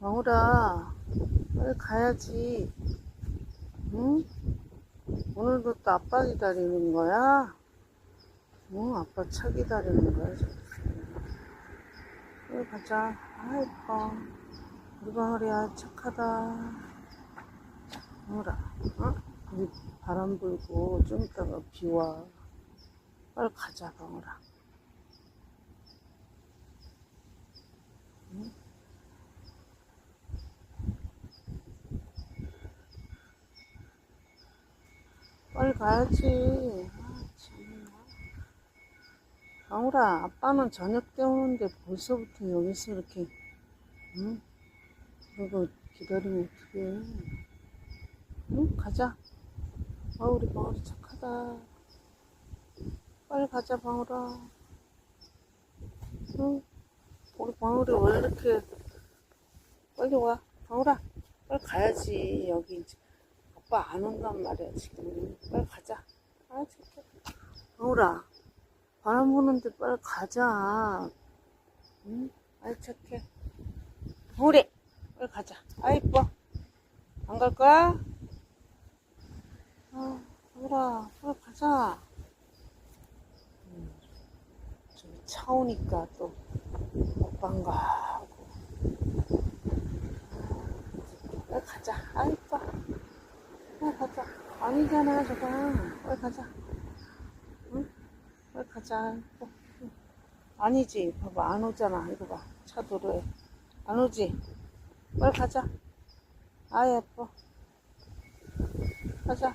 망우라, 빨리 가야지. 응? 오늘도 또 아빠 기다리는 거야? 응, 아빠 차 기다리는 거야. 빨리 가자. 아, 예뻐. 우리 방울이야, 착하다. 방울아, 어? 여기 바람 불고, 좀 이따가 비 와. 빨리 가자, 방울아. 빨리 가야지. 아, 참나. 방울아, 아빠는 저녁 때 오는데 벌써부터 여기서 이렇게, 응? 그러고 기다리면 어떡해. 응? 가자. 아, 우리 방울이 착하다. 빨리 가자, 방울아. 응? 우리 방울이 왜 이렇게, 빨리 와. 방울아, 빨리 가야지. 여기 이제 아빠 안 온단 말이야, 지금. 빨리 가자. 아, 진짜. 방울아, 바람 부는데 빨리 가자. 응? 아이, 착해. 방울이, 빨리 가자. 아, 이뻐. 안 갈 거야? 아, 방울아, 빨리 가자. 음, 저기 차 오니까 또 아빠인가 하고. 빨리 가자. 아, 이뻐. 가자. 아니잖아, 저거. 빨리 가자. 응? 빨리 가자. 응. 아니지. 봐봐. 안 오잖아. 이거 봐. 차 도로에. 안 오지? 빨리 가자. 아, 예뻐. 가자.